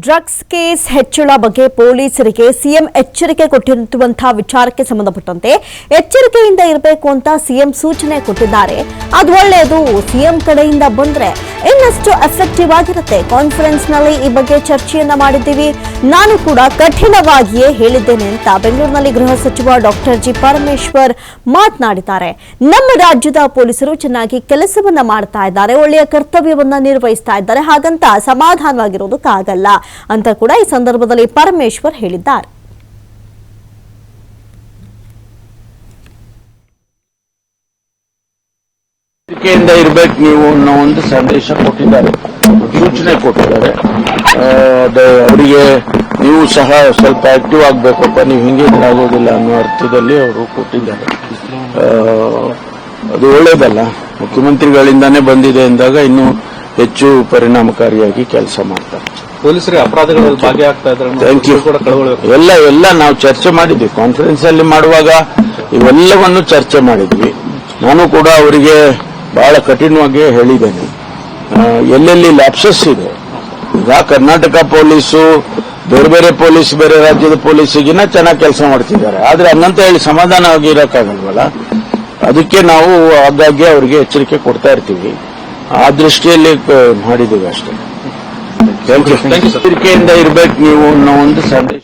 Drugs case ಹೆಚ್ಚಳ ಬಗ್ಗೆ ಪೊಲೀಸರಿಗೆ ಸಿಎಂ ಎಚ್ಚರಿಕೆ ಕೊಟ್ಟಿರುವಂತಹ ವಿಚಾರಕ್ಕೆ ಸಂಬಂಧಪಟ್ಟಂತೆ ಎಚ್ಚರಿಕೆಯಿಂದ ಇರಬೇಕು ಅಂತ ಸಿಎಂ ಸೂಚನೆ ಕೊಟ್ಟಿದ್ದಾರೆ. ಅದು ಒಳ್ಳೆಯದು. ಸಿಎಂ ಕಡೆಯಿಂದ ಬಂದ್ರೆ ಇನ್ನಷ್ಟು ಎಫೆಕ್ಟಿವ್ ಆಗಿರುತ್ತೆ ಕಾನ್ಫರೆನ್ಸ್ನಲ್ಲಿ ಈ ಬಗ್ಗೆ ಚರ್ಚೆಯನ್ನ ಮಾಡಿದ್ದೀವಿ. ನಾನು ಕೂಡ ಕಠಿಣವಾಗಿಯೇ ಹೇಳಿದ್ದೇನೆ ಅಂತ ಬೆಂಗಳೂರಿನಲ್ಲಿ ಗೃಹ ಸಚಿವ ಡಾಕ್ಟರ್ ಜಿ ಪರಮೇಶ್ವರ್ ಮಾತನಾಡಿದ್ದಾರೆ. ನಮ್ಮ ರಾಜ್ಯದ ಪೊಲೀಸರು ಚೆನ್ನಾಗಿ ಕೆಲಸವನ್ನ ಮಾಡ್ತಾ ಇದ್ದಾರೆ. ಒಳ್ಳೆಯ ಕರ್ತವ್ಯವನ್ನ ನಿರ್ವಹಿಸ್ತಾ ಇದ್ದಾರೆ. ಹಾಗಂತ ಸಮಾಧಾನವಾಗಿರೋದಕ್ಕಾಗಲ್ಲ ಅಂತ ಕೂಡ ಈ ಸಂದರ್ಭದಲ್ಲಿ ಪರಮೇಶ್ವರ್ ಹೇಳಿದ್ದಾರೆ. ಎಚ್ಚರಿಕೆಯಿಂದ ಇರ್ಬೇಕು ನೀವು ಅನ್ನೋ ಒಂದು ಸಂದೇಶ ಕೊಟ್ಟಿದ್ದಾರೆ. ಸೂಚನೆ ಕೊಟ್ಟಿದ್ದಾರೆ. ಅವರಿಗೆ ನೀವು ಸಹ ಸ್ವಲ್ಪ ಆಕ್ಟಿವ್ ಆಗಬೇಕಪ್ಪ ನೀವು ಹಿಂಗೆ ಆಗೋದಿಲ್ಲ ಅನ್ನೋ ಅರ್ಥದಲ್ಲಿ ಅವರು ಕೊಟ್ಟಿದ್ದಾರೆ. ಅದು ಒಳ್ಳೇದಲ್ಲ. ಮುಖ್ಯಮಂತ್ರಿಗಳಿಂದಾನೇ ಬಂದಿದೆ ಎಂದಾಗ ಇನ್ನೂ ಹೆಚ್ಚು ಪರಿಣಾಮಕಾರಿಯಾಗಿ ಕೆಲಸ ಮಾಡ್ತಾರೆ. ಪೊಲೀಸರಿಗೆ ಅಪರಾಧಗಳಲ್ಲಿ ಭಾಗಿಯಾಗ್ತಾ ಇದ್ದಾರೆ ಎಲ್ಲ ಎಲ್ಲ ನಾವು ಚರ್ಚೆ ಮಾಡಿದ್ವಿ. ಕಾನ್ಫರೆನ್ಸ್ ಅಲ್ಲಿ ಮಾಡುವಾಗ ಇವೆಲ್ಲವನ್ನು ಚರ್ಚೆ ಮಾಡಿದ್ವಿ. ನಾನು ಕೂಡ ಅವರಿಗೆ ಬಹಳ ಕಠಿಣವಾಗಿ ಹೇಳಿದ್ದೇನೆ. ಎಲ್ಲೆಲ್ಲಿ ಲ್ಯಾಪ್ಸಸ್ ಇದೆ? ಈಗ ಕರ್ನಾಟಕ ಪೊಲೀಸು ಬೇರೆ ಬೇರೆ ಪೊಲೀಸ್ ಬೇರೆ ರಾಜ್ಯದ ಪೊಲೀಸಿಗಿನ ಚೆನ್ನಾಗಿ ಕೆಲಸ ಮಾಡ್ತಿದ್ದಾರೆ. ಆದ್ರೆ ಹಂಗಂತ ಹೇಳಿ ಸಮಾಧಾನವಾಗಿ ಇರೋಕ್ಕಾಗಲ್ವಲ್ಲ? ಅದಕ್ಕೆ ನಾವು ಆಗಾಗ್ಗೆ ಅವರಿಗೆ ಎಚ್ಚರಿಕೆ ಕೊಡ್ತಾ ಇರ್ತೀವಿ. ಆ ದೃಷ್ಟಿಯಲ್ಲಿ ಮಾಡಿದ್ದೀವಿ ಅಷ್ಟೇ. ಎಚ್ಚರಿಕೆಯಿಂದ ಇರ್ಬೇಕು ನೀವು ಅನ್ನೋ ಒಂದು ಸಂದೇಶ.